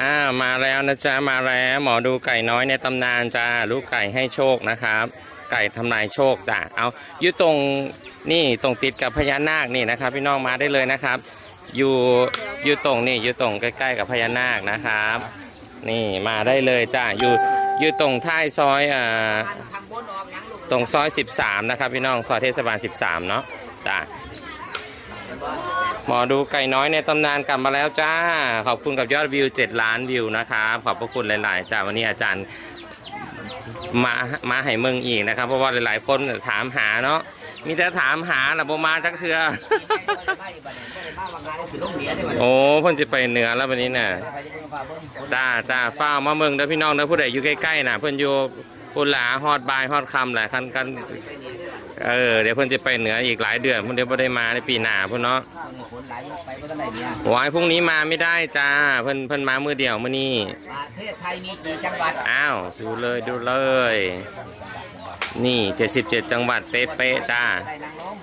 อ่ามาแล้วนะจ๊ะมาแล้วหมอดูไก่น้อยในตำนานจ้าลูกไก่ให้โชคนะครับ ไก่ทำนายโชคจ้ะเอาอยู่ตรงนี่ตรงติดกับพญานาคนี่นะครับ พี่น้องมาได้เลยนะครับ อยู่อยู่ตรงนี่อยู่ตรงใกล้ๆกับพญานาคนะครับ นี่มาได้เลยจ้าอยู่อยู่ตรงท้ายซอยอ่าทางบนอยังลูกตรงซอย 13 นะครับ พี่น้องซอยเทศบาล 13 เนาะจ้า มอดูไก่น้อยในตำนานกลับมาแล้วจ้า ขอบคุณกับยอดวิว 7 ล้านวิวนะครับขอบพระคุณหลาย ๆ จ้าวันนี้อาจารย์มามาให้เมืองอีกนะครับ เพราะว่าหลาย ๆ คนถามหาเนาะมีแต่ถามหาละบมาจักเทือโอ้เพิ่นจะไปเหนือแล้ววันนี้น่ะจ้าจ้าฟ้ามาเมืองเด้อพี่น้องเด้อผู้ใดอยู่ใกล้ ๆ น่ะ เพิ่อนอยู่พุ่นหลาฮอดบายฮอดคำแหละคันกัน เออเดี๋ยวเพิ่นจะไปเหนืออีกหลายเดือนเพิ่นเดี๋ยวบ่ได้มาในปีหน้าพุ่นเนาะฝนไหลไปก็ต้องไหนเนี่ยวายพรุ่งนี้มาไม่ได้จ้าเพิ่นเพิ่นมามื้อเดียวมื้อนี้ประเทศไทยมีกี่จังหวัดอ้าวดูเลยดูเลย นี่ 77 จังหวัดเป๊ะๆจ้าได้นางล้ม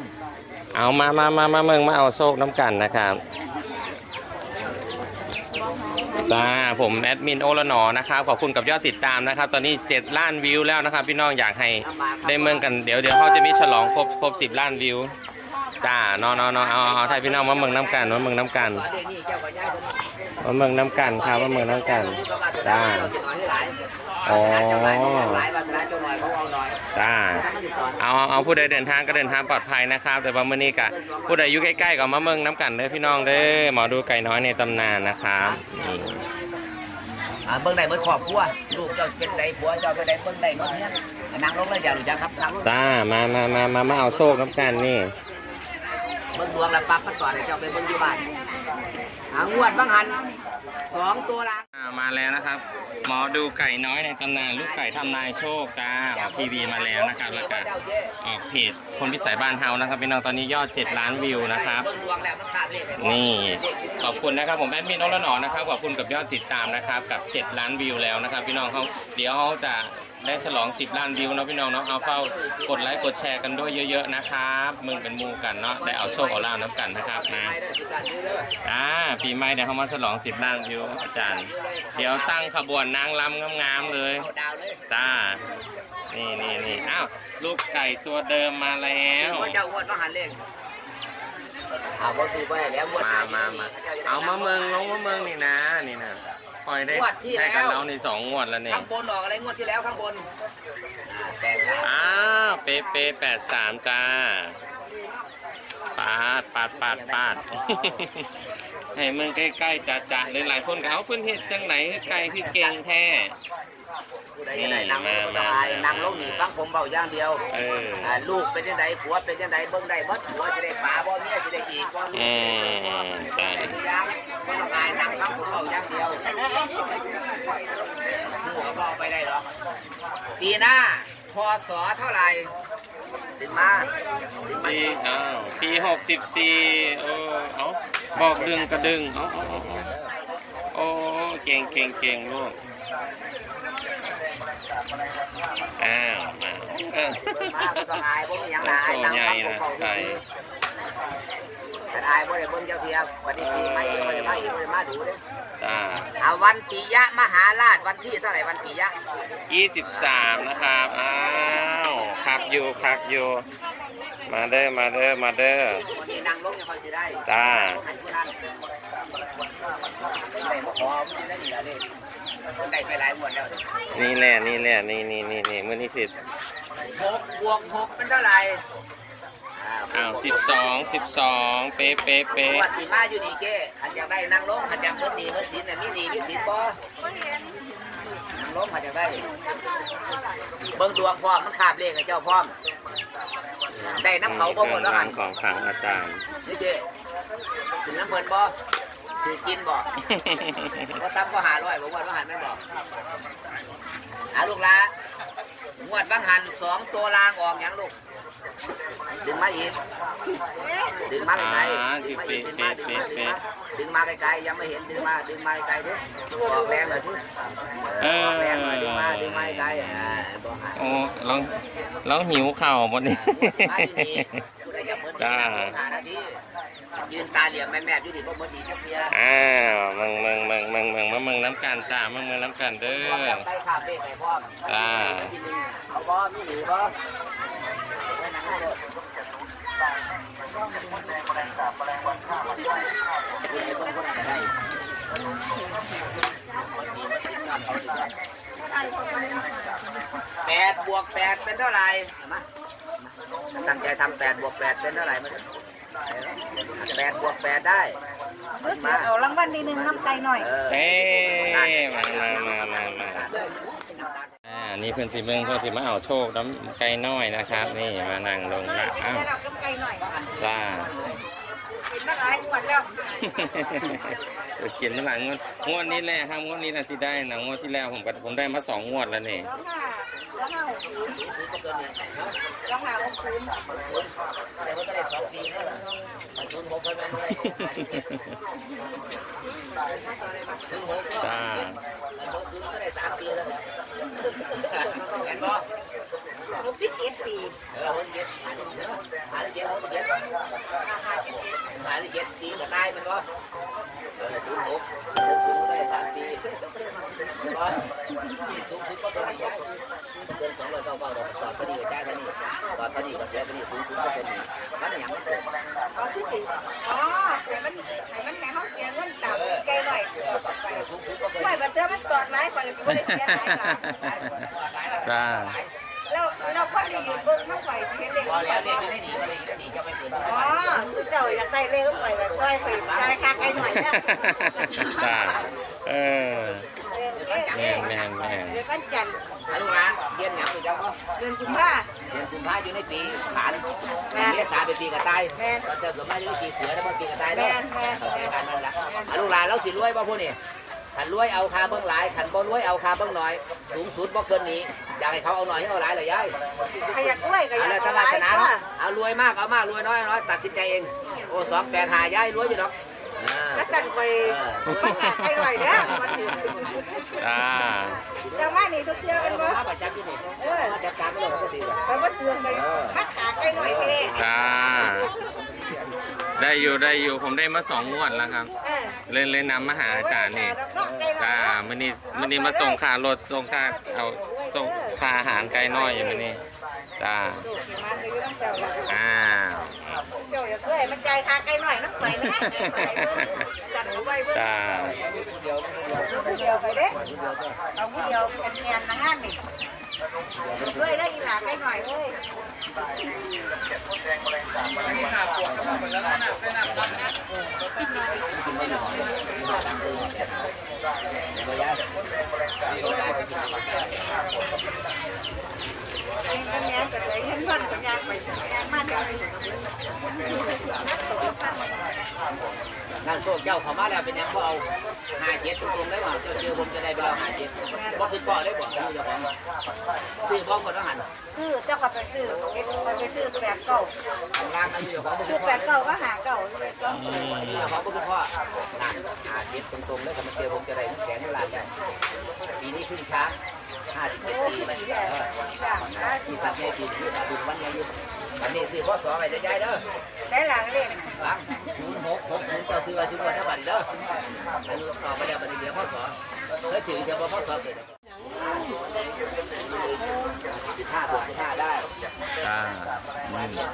เอามามามามาเมืองมาเอาโชคน้ำกันนะครับ จ้าผมแอดมินโอละหนอนะครับขอบคุณกับยอดติดตามนะครับ ตอนนี้ 7 ล้านวิวแล้วนะครับ พี่น้องอยากให้ได้เมืองกันเดี๋ยวเดี๋ยวเขาจะมีฉลองครบครบ10ล้านวิวจ้านอนอนเอาเอาไทยพี่น้องมาเมืองน้ำกันมาเมืองน้ำกันมาเมืองน้ำกันครับมาเมืองน้ำกันจ้าอ๋อจ้า เขาเอาหน่อยจ้าเอาเอาเอาผู้ใดเดินทางก็เดินทางปลอดภัยนะครับ แต่ว่ามื่อนี้กะผู้ใดอยู่ใกล้ๆก็มาเมืองน้ำกันเด้อพี่น้องเด้อหมอดูไก่น้อยในตำนานนะครับนี่อ่าเบิ่งได้เบิ่งครอบครัวลูกเจ้าเป็นไดผัวเจ้าเป็นไดเบิ่งได้หมดเนี่ยนางลงเลยอย่ารู้จักครับนางลงจ้ามามามามามาเอาโชคน้ำกันนี่เบิ่งดวงแล้วปั๊บมันต่อให้เจ้าไปเบิ่งอยู่บ้าน อ่างวดบางหันสองตัวละอ่ามาแล้วนะครับ หมอดูไก่น้อยในตำนานลูกไก่ทำนายโชคจ้าออกทีวีมาแล้วนะครับแล้วก็ออกเพจคนพิสัยบ้านเฮานะครับพี่น้องตอนนี้ยอด 7 ล้านวิวนะครับเบิ่งดวงแล้วมันขาดเลขเลยนี่ ขอบคุณนะครับผมแอดมินโอละหนอนะครับขอบคุณกับยอดติดตามนะครับกับ 7 ล้านวิวแล้วนะครับ พี่น้องเขาเดี๋ยวเขาจะ ได้ฉลอง 10 ล้านวิวเนาะพี่น้องเนาะเอาเฝ้ากดไลค์กดแชร์กันด้วยเยอะๆนะครับมึงเป็นหมูกันเนาะได้เอาโชคเอาลาบน้ำกันนะครับนะไปเด้อสิบล้านวิวเด้ออ่าปีใหม่เดี๋ยวเขามาฉลอง 10 ล้านวิวอาจารย์ เดี๋ยวตั้งขบวนนางรำงามๆเลยเอาดาวเลยจ้านี่นี่นี่อ้าวลูกไก่ตัวเดิมมาแล้วว่าเจ้างวดบางหันเลขเอาบ่ซื้อไปแล้วงวดมามามาเอามาเมืองลงมาเมืองนี่นะนี่นะ คอยได้ได้กันแล้วในสองงวดแล้วนี่ข้างบนออกอะไรงวดที่แล้วข้างบนแปดสามอ้าวเป๊ะเป๊ะแปดสามจ้าปาดปาดปาดปาด ให้เมืองใกล้ๆจะจะเลยหลายคนก็เอาเพื่อนเฮ็ดจังไหนไก่พี่เก่งแท้ ผู้ใดจะได้นางลงก็ต้องอายนางลงนี่ฟังผมเบาอย่างเดียวเอออ่าลูกเป็นจังไดผัวเป็นจังไดเบิ่งได้หมดผัวจะได้ปลาบ่เมียจะได้กี่บ่ลูกอืมใช่เป็นอย่างบ่ต้องอายนางฟังผมเบาอย่างเดียวหมู่ก็บ่ไปได้หรอกปีหน้าพศเท่าไหร่ดึงมาดึงมาปีอ้าวปีหกสิบสี่เออเอาบอกดึงกระดึงเอาเอาเอาเอาโอ้เก่งเก่งเก่งลูก อ้าวมาเออมาบ่ต้องอายบ่มีหยังหลายโอ้นางใหญ่ฟังผมนะเบาไก่แต่อายบ่ได้เบิ่งเจ้าเทียวันนี้ปีใหม่บ่ได้มาอีกบ่ได้มาดูเด้จ้าเอาวันปิยะมหาราชวันที่เท่าไหร่วันปิยะยี่สิบสามนะครับ อ้าวคักอยู่คักอยู่ มาเด้อ มาเด้อ มาเด้อ วันนี้นางลงยังค่อยสิได้จ้า ให้ผู้นั้นได้บ่พอมันได้นี่ล่ะเด้ มันได้ไปหลายงวดแล้วนี่แหละนี่แหละนี่นี่นี่นี่มื่อนี้สิหกบวกหกเป็นเท่าไหร่อ้าวสิบสองสิบสองเป๊ะเป๊ะงเป๊ะวดสีมาอยู่นี่เก้ขันอยากได้นางลงขันอยากเบิดหนี้เบิดสินน่ะมีหนี้มีสินบ่นางลงขันอยากได้ เบิ่งดวงพร้อมมันขาบเลขให้เจ้าพร้อมได้น้ำเขาบ่หมดแล้วร้ากันนของขังอาจารย์นี่เจ้ถึงน้ำเพิ่นบ่ ถือกินบ่ก็ซ้ำก็หาร้อยผมว่าว่าหันไม่บอกอาลูกละงวดบางหันสองตัวลางออกอย่างลูก ดึงมาอีก ดึงมาไกลๆดึงมาอีกดึงมาดึงมาดึงมาดึงมาไกลๆยังไม่เห็นดึงมาดึงมาไกลๆดิออกแรงหน่อยสิเออออกแรงหน่อยดึงมาดึงมาไกลๆอ่าบอกหาโอ้ลองลองหิวเข่าวหมดนี่มาอยู่นี่ได้จะเหมือนกันหานาที ยืนตาเหลี่ยมแม่แม่อยู่ดิบ่หมดดีจักเทียอ้าวมึงมึงมึงมึงมึงมึงมึงน้ำกันจ้ามึงมึงน้ำกันเด้อไปคาเฟ่ไปพร้อมจ้าที่หนึ่งเอาบ่มีหรือบ่ไหมีไอ้คนคนนั้นก็ได้แปดบวกแปดเป็นเท่าไหร่มาตั้งใจทำแปดบวกแปดเป็นเท่าไหร่มาดู แปดบวกแปดได้มาเอารางวัลที่หนึ่งน้ำใจหน่อยเออเอ้ยมามามามามาอ่านี่เพื่อนสิเมืองเพื่อนสิมาเอาโชคน้ำไก่น้อยนะครับ นี่มานั่งลงเอละออ้าวได้รับน้ำใจหน่อยจ้าเป็นมาหลายงวดแล้วเดี๋ยวเขียนมาหลังงวดงวดนี้แหละครับงวดนี้น่ะสิได้นะงวดที่แล้วผมก็ผมได้มาสองงวดแล้วนี่ร้องห้าร้องห้าหกศูนย์ร้องห้า หกศูนย์แต่ว่าก็ได้สองปีนะมันศูนย์หกไปมันได้ถึงหกก็จ้ามันหกศูนย์ก็ได้สามปีแล้วแหละเห็นบ่หกสิบเอ็ดปีเออหกเจ็ดหาที่เจ็ดหาที่เจ็ดหกสิบเจ็ดหาที่เจ็ดปีก็ตายมันบ่เออศูนย์หกหกศูนย์ก็ได้สามปี เห็นบ่ที่สูงสุดก็ตัวนี้ย้ายเกินสองร้อยเก้าเก้าดอกต่อคดีกับจ่ายคดีต่อคดีกับเสียคดีสูงสุดก็ตัวนี้มันอย่างไม่เกิดเขาที่ถึงอ๋อแต่มันให้มันแค่เขาเสียเงินต่ำใจหน่อยไปสูงสุดก็ตัวไม่บันเทิงมันตอดไม้ไปไม่ได้เสียหายค่ะจ้าแล้วเราคนที่อยู่เบิ้งน้ำไหวเห็นเลยพอแล้วเรียกอยู่ในนี้มาเลยอยู่ในนี้จะไปเกิดอ๋อเจ้าอยากได้เลยก็ไปแบบซอยไปใจคาใครหน่อยนะจ้าเออ แม่แม่แม่เดือนวันจันทร์อนุรักษ์เรียนหยังอยู่เจ้าก็เดือนกุมภาเรียนกุมภาอยู่ในปีขานเรียนสาเป็นปีกระต่ายแม่เราเจอเกิดมาอยู่ในปีเสือแล้วมันปีกระต่ายแมเนาะแม่เออแม่การนั่นละอนุรักษ์เราสิรวยป่ะพวกนี้ขันรวยเอาคาเบื้องหลายขันบ่รวยเอาคาเบื้องน้อย สูงสุดบ่เกินนี้ อยากให้เขาเอาหน่อยให้เอาหลายเลยยายขยันด้วยขเอายันเลยเอาถ้าหวาลายสนาเนาะเอารวยมากเอามากรวยน้อยน้อยตัดสินใจเอง โอ้สองแปดหายายรวยอยู่ดอก อ่าแล้วกันไปมันหาใครหน่อยนะมันถือจ้าแต่ว่านี่ทุกเที่ยวเป็นบ่มาประจำที่นี่เออมาจัดการไม่ลงก็สิเลยไปว่าเตือนไปมัดขาใครหน่อยเท่จ้าได้อยู่ได้อยู่ผมได้มาสองงวดแล้วครับเออเล่นเล่นนำมาหาอาจารย์นี่จ้ามันนี่มันนี่มาส่งค่ารถส่งค่าเอาส่งค่าอาหารไกลน้อยอย่างนี้จ้าดูสิมันไปอยู่น้ำเจ้าแล้วอ้าวเจ้าอ ย่าเพื่อมันใจขาใครหน่อยน้ำไปนะจัดหูไว้เบิ่งจ้าผู้เดียวไปเด้เอาผู้เดียวเป็นแทนนะงานนี่เฮ้ยได้อีหลาใครหน่อยเว้ย ไอ้คนนี้ก็เลยเห็นเพื่อนคนยากไปยากมากเลยนั่นโชคเจ้าเขามาแล้วเป็นยังเขาเอาหาเจ็ดตรงๆได้บ่เจ้าเจอผมจะได้ไปแล้วหาเจ็ดบ่คือก่อเลยบ่เจ้าเจ้าของซื้อบ้องก่อนต้องหันซื้อเจ้าก็ไปซื้อเอ็ดไปซื้อแปดเก้าร้านนั้นอยู่เจ้าของซื้อแปดเก้าก็หาเก้าเลยก็เจ้าของบ่คือพ่อหาเจ็ดตรงๆเลยถ้ามาเจอผมจะได้แสนล้านแล้วปีนี้ขึ้นช้า 57โอ้ปียแล้วดีแหละจ้าที่สัตว์ใหญ่ปีนี้บุญวันใหญ่อยู่วันนี้ซื้อพ่อสอไปได้ๆเด้อได้หลังเล่นหลัง0660เจ้าซื้อไว้ซื้อไว้ถ้าบัดเด้ออันนี้ต่อไปแล้วบัดนี้เดี๋ยวพ่อสอเฮ้ยถึงเดี๋ยวพ่อสอเกิดสิบห้าสิบห้าได้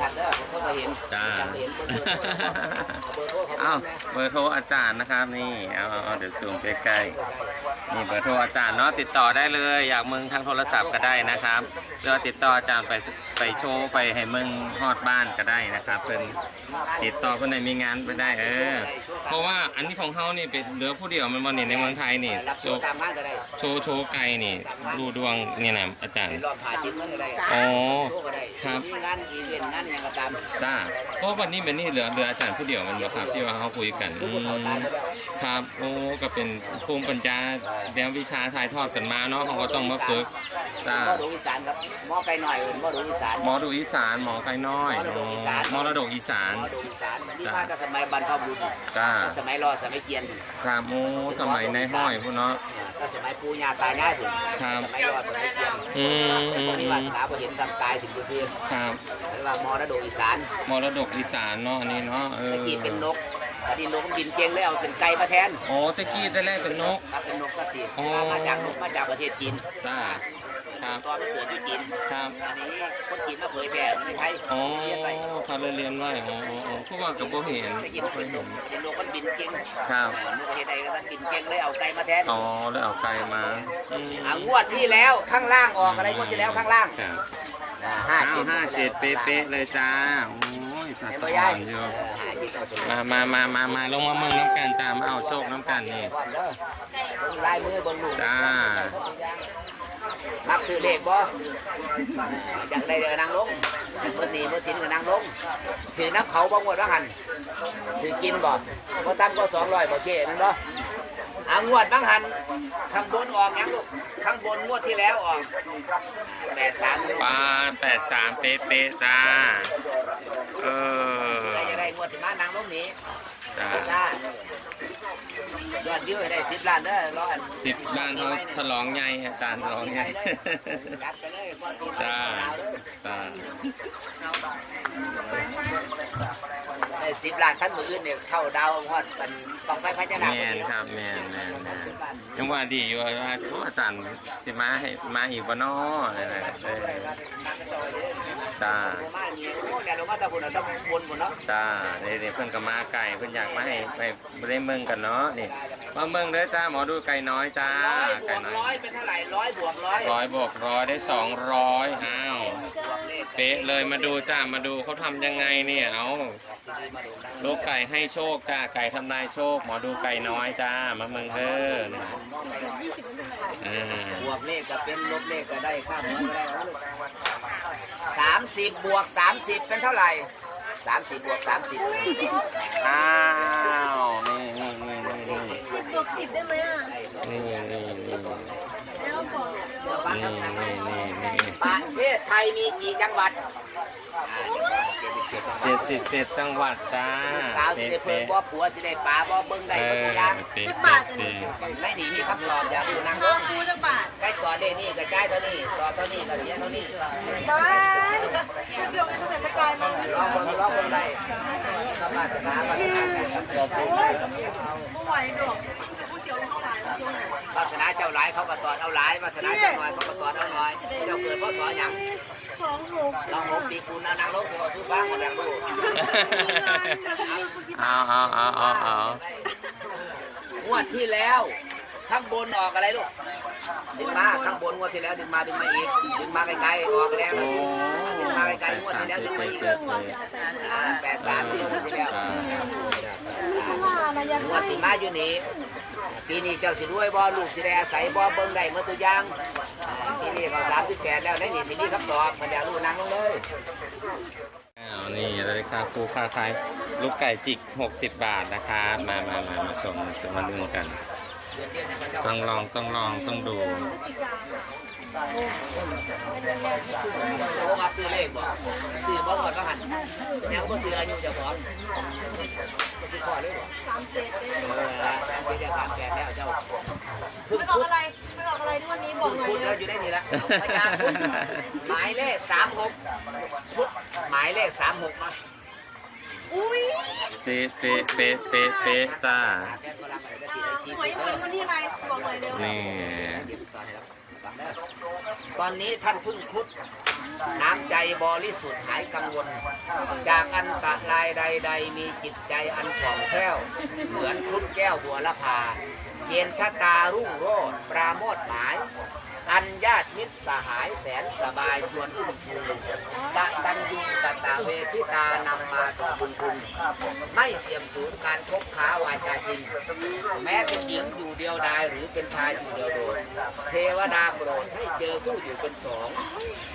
ชัดเด้อผมก็มาเห็นจ้าจังเห็นเบอร์โทรเขาเอาเบอร์โทรอาจารย์นะครับนี่เอาเอาเอาเดี๋ยวซูมใกล้ๆนี่เบอร์โทรอาจารย์เนาะติดต่อได้เลย อยากมึงทางโทรศัพท์ก็ได้นะครับหรือว่าติดต่ออาจารย์ไปไปโชว์ไปให้มึงฮอดบ้านก็ได้นะครับเพิ่นติดต่อเพิ่นในมีงานไปได้เออ เพราะว่าอันนี้ของเฮานี่เป็นเหลือผู้เดียวมันบ่นี่ในเมืองไทยนี่รับโชโชว์ว์ตามบ้านก็ได้โชว์โชว์ไกลนี่ ดูดวงเนี่ยนะอาจารย์รอบผ่าจิ้มมันก็ได้อ๋อโชว์ก็ได้ครับมีงานอีเวนต์งานอย่างก็ตามจ้าเพราะวันนี้เป็นนี่เหลือเหลืออาจารย์ผู้เดียวมันบ่ครับที่ว่าเขาคุยกันทุอืกคนเขามตายไปแล้วครับโอ้ก็เป็นภูมิปัญญาแนววิชาถ่ายทอดกันมาเนาะเขาก็ต้องมาฝึกจ้าหมอดูอีสานครับหมอไก่หน่อยหมอดูอีสานหมอดูอีสานหมอไกลน้อยมรดกอีสานมรดกอีสานหมอดูอีสานนี่มาจากสมัยบรรพบุรุษจ้า สมัยรอสมัยเกียนครับโอ้สมัยในห้อยพวกเนาะกก็สมัยปู่ย่าตายายผมครับ สมัยรอดสมัยเทียนอืมอืมคนมีอืวามสนาบ่เห็นจำตายถึงตัวซีครับเรียกว่ามรดกอีสานมรดกอีสานเนาะอันนี้เนาะเออตะกี้เป็นนกตอนนี้นกมันบินเก่งแล้วเอาเป็นไก่มาแทนโอ้ตะกี้แต่แรกเป็นนกครับเป็นนกกระติอ๋อมาจากนกมาจากประเทศจีนจ้าครับตอนมันเกิดอยู่จีนครับอันนี้คนจีนมาเผยแผ่ในไทยอ๋อเรียนไปเขาเลยเรียนไว้อ๋ออ๋ออ๋อพวกว่ากับโบเห็นตะกี้บ่มันเคเป็ยนนเห็กนเป็นนกมันบินเก่งครับนกประเทศใดก็มันบินเก่งเลยเอาไก่มาแทนอ๋อแล้วเอาไก่มาอืมอ่างวดที่แล้วข้างล่างออกอะไรงวดที่แล้วข้างล่าง ครับอ่าห้าห้าเจ็ดเป๊ะๆเลยจ้า โอ้ยตาเห็นสบ่ว่ายายงอยู่เออห้าเจ็ดเอาไปเลยมามามามามาลงมาเมืองน้ำกันจ้า มาเอาโชคน้ำกันนี่ก่อนเด้อเบิ่งลายมือบนลูกจ้ามักซื้อเลขบ่อยากได้เดี๋ยวนางลงเมื่อนี้เมื่อสินกับนางลงถือน้ำเขาบ่งวดว่าหันถือกินบ่บ่ตั้มก็สองร้อยบ่เจ๊นั่นบ่ อ่างวดบางหันข้างบนออกหยังลูกข้างบนงวดที่แล้วออกแปดสามลูกปลาแปดสามเป๊ะๆจ้า เออใครจะได้งวดที่มานางลงนี้จ้าจ้ายอดวิวให้ได้สิบล้านเด้อรออันสิบล้านเขาฉลองใหญ่อาจารย์ฉลองใหญ่จัดไปเลยก่อนที่จ้าดาวเด้อจ้าได้ สิบล้านท่านมืออื่นเนี่ยเข้าดาวฮอดเป็นต้องไปพัฒนาแมนครับแมนแมนแมนยังว่าดีอยู่ว่าโอ้อาจารย์สิมาให้มาอีกบ่น้อนั่นน่ะเออจ้ามาเนี่ยโอ้แต่เรามาตะบุญเราต้องบนบุ ญเนาะจ้านี่นี่เพิ่นก็มาไก่เพิ่นอยากมาให้ไปได้เมืองกันเนาะนี่มาเมืองเด้อจ้าหมอดูไก่น้อยจ้าร้อยบไก่วกน้ร้ออยยเป็นเท่าไหร่ร้อยบวกร้อยร้อยบวกร้อยได้สองร้อยอ้าวบวกเลขเป๊ะเลยมาดูจ้ามาดูเขาทำยังไงเนี่ยเอามาดูนะลูกไก่ให้โชคจ้าไก่ทำนายโชค หมอดูไก่น้อยจ้ามาเมืองเด้อนี่อ่าบวกเลขก็เป็นลบเลขก็ได้ข้ามหัวก็ได้ สามสิบบวกสามสิบเป็นเท่าไหร่สามสิบบวกสามสิบอ้าว นี่นี่นี่นี่นี่สิบบวกสิบได้ไหมอะนี่นี่นี่แล้วบอกเดี๋ยวนี่นี่นี่นี่ ประเทศไทยมีกี่จังหวัด เจ็ดสิบเจ็ดจังหวัดจ้าสาวสิได้เพิ่มบ่ผัวสิได้ป๋าบ่เบิ่งได้เอบ่อทุกอย่างเป๊ะเป๊ะเป๊ะไม่หนีมีคำตอบอย่าดูนางลข้างคูจังบาทใกล้ต่อได้นี่ก็จ่ายเท่านี้ต่อเท่านี้ก็เสียเท่านี้บ้านเสียงมันจะกระจายมาลองเบิ่งลองเบิ่งได้สามารถชนะมาชนะกันโอ้ยไม่ไหวดอก หลายเขาก็ตอนเอาหลายวาสนาเจ้าน้อยเขาก็ตอนเอาน้อย เจ้าเกิดพศหยังสองหกลองหกปีคุณเอานางลงสิว่าสู้ฟ้าคนดังลูกเอาเอาเอาเอาเอางวดที่แล้วข้างบนออกอะไรลูกดึงมาข้างบนงวดที่แล้วดึงมาดึงมาอีกดึงมาไกลๆออกแล้วโอ้ดึงมาไกลไก่ๆงวดสามที่แล้วสิดึบงมาเป๊ะอีกเป๊ะเป๊ะอ่าแปดสามที่งวดที่แล้วจ้าว่านะยังงวดสิมาอยู่นี่ ปีนี้เจ้าสิรวยบ่ลูกสิได้อาศัยบ่เบิ่งได้เมื่อตัวอย่างปีนี้ก็สามสิบแปดแล้วในนี่สิมีคำตอบมันอยากรู้นางลงเลยอ้าวนี่ราคาปูค่าขายลูกไก่จิก 60 บาทนะครับมามามามาชมมามาดูกัน ต้องลองต้องลองต้องดู โอ้มักซื้อเลขบ่ซื้อบ่หมดก็หันยังบ่ซื้ออายุเจ้าของซื้อข้อเลยบ่สามเจ็ดเลยเออแล้วที่จะขาดแกแล้วเจ้าไม่ออกอะไรไม่ออกอะไรทุกวันนี้บอกหน่อยพุดเร็แล้ววอยู่ได้นี่ละพญาพุดหมายเลขสามหกพุดหมายเลขสามหกมาอุ้ยเป๊ะเป๊ะเป๊ะเป๊ะเป๊ะจ้าแกนก็รับอะไรก็อ่าตีหวยหวยวันนี้อะไรบอกหน่อยเร็วนี่ ตอนนี้ท่านพึ่งคุด น้ำใจบริสุทธิ์หายกังวล จากอันตรายใด ๆ มีจิตใจอันผ่องแผ้ว เหมือนคุดแก้วบัวละพาเย็นชะตารุ่งโรดปราโมทหมาย อันญาติมิตรสหายแสนสบายชวนอุ้มชูกะตันยูกะตาเวทิตานำมาต่อบุญคุณไม่เสี่ยมสูญการคบค้าวาจาจริง แม้เป็นหญิงอยู่เดียวดายหรือเป็นชายอยู่เดียวโดดเทวดาโปรดให้เจอคู่อยู่เป็นสอง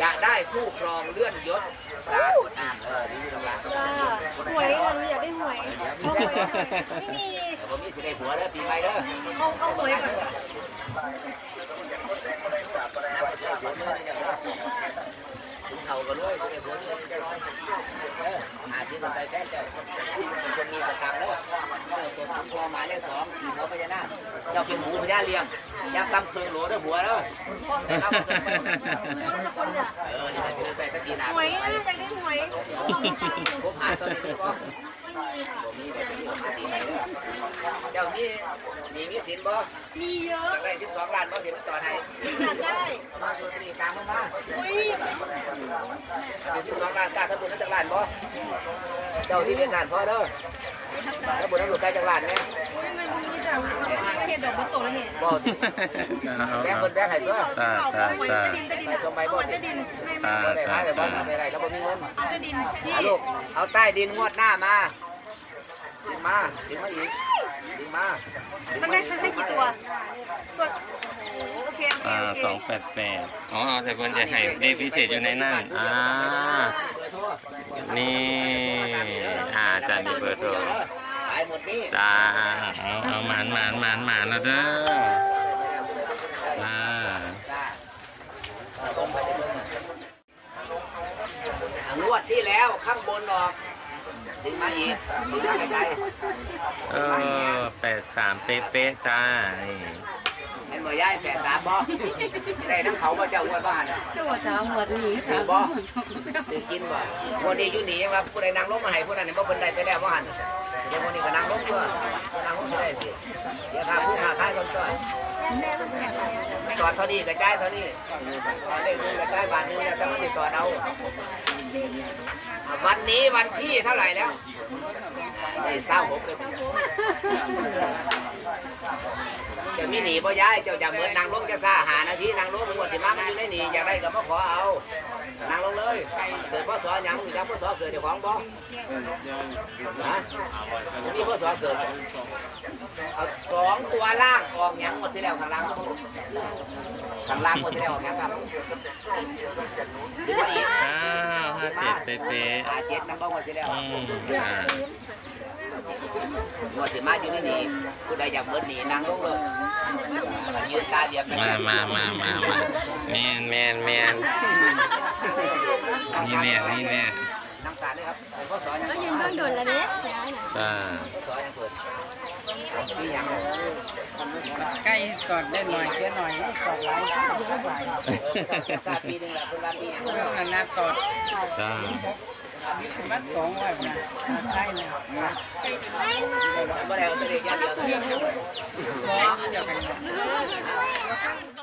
จะได้คู่ครองเลื่อนยศปราบอ่านเออนี่ตรงหลังจ้าหวยเราอยากได้หวยเอาหวยไม่มีแต่ผมมีสิได้ผัวเด้อปีใหม่เด้อเอาเอาหวยก่อนถึง เท่ากันเลยสิได้ผัวเด้อจะร้อยเออหาซื้อคนไปแท้เจ้าเป็นคนมีสตางค์เด้อเออตัวคุณพ่อหมายเลขสองขี่หัวพญานาคเจ้าเป็นหมูพญาเลี้ยงยังตำเครื่องโหลด้วยหัวแล้วมันจะคนเนี่ยเออนี่จะซื้อไปตะกี้หนาหวยอะอยากได้หวยผมหาตัวนี้บ่มีแต่ที่มาตีไหนเจ้ามีมีมีสินบ่มีเยอะได้สิบสองล้านบ่สิมันต่อให้อยากได้มาตัวนี้ตามมามาอุ้ยได้สิบสองล้านกล้าถ้าบุญนั่นจากล้านบ่เจ้าที่เป็นล้านพอเด้อถ้าบุญนั้นหลุดใกล้จากล้านเนี่ยมันมีแต่เพียดดอกบัวโตแล้วเนี่ยบ่แบงเพิ่นแบงให้ตัวตาตาหวยตาดินจะดินจะดินไม่ไม่บ่ได้าแบบบ่ได้ไรแล้วบ่มีเงินจะดินที่เอาลูกเอาใต้ดินงวดหน้ามาดึงมาดึงมาอีกดึงมา มัมันได้มันได้กี่ตัวตัว โอเคโอเคอ่าโอเคสองแปดแปดอ๋อแต่เพิ่นจะให้เลขพิเศษอยู่ในนั่นอ่านี่อ่าจ้านี่เบอร์โทรขายหมดนี่จ้าเอาเอาหมานหมานหมานหมานแล้วเด้ออ่างวดที่แล้วข้างบนออกดึงมาอีกดึงมาไกลเออแปดสามเป๊ะๆจ้านี่ๆเห็น บ่ย้ายแปดสามบ่ได้น้ำเขาบ่เจ้าอ้วนบ้านตัวจ้าหมดนี้ถือบ่ถือกินบ่คนนี้อยู่หนีว่าผู้ใดนางลงมาให้ผู้นั้นเนี่ยบ่เพิ่นได้ไปแล้วบ่หันเดี๋ยวคนนี้ก็นางลงตัวนั่งลงได้สิเดี๋ยวพาผู้มาขายคนตัวจอดเท่านี้กระจายเท่านี้ตอนเลขหนึงกระจายบาทหนึงแล้วแต่มันติดต่อเอาวันนี้วันที่เท่าไหร่แล้วได้ เศร้าหกเลยจะมีหนีบ่ย้ายเจ้าอย่าเหมือนนางลงจะซ่าหานาทีนางลงงวดสิมามันอยู่ในหนีอยากได้ก็มาขอเอา นางลงเลยเกิดพ่อสอหยังจำพ่อสอเกิดเดี๋ยวของบ่นะมีพ่อสอเกิดเอาสองตัวล่างออกหยังหมดที่แล้วข้างล่างข้างล่างหมดที่แล้วออกหยังครับดูว่าอีกอ้าวห้าเจ็ดเป๊ะหาเจ็ดนับบ้างหมดที่แล้วๆอืมอ่า หมดสิมาอยู่นี่นี่ผู้ใดอยากเบิดหนีนางลงเลยยืนตาเดียบกันมา มา มา มามาแมนแมนแมนนี่แน่นี่แน่น้ำตาเลยครับพ่อสอหยังก็ยังเบิ่งโดนแล้วเด้จ้าพ่อสอหยังเปิดมีหยังใกล้กอดได้หน่อยแค่หน่อยกอดหลายเท่าไหร่ทราบปีหนึงแหละเพิ่นว่าปีหยังเรื่องนั้นกอดจ้า มัดสองไว้นะใช่นะบ่ได้เอาแต่เด็กอย่างเดียวเดียวกัน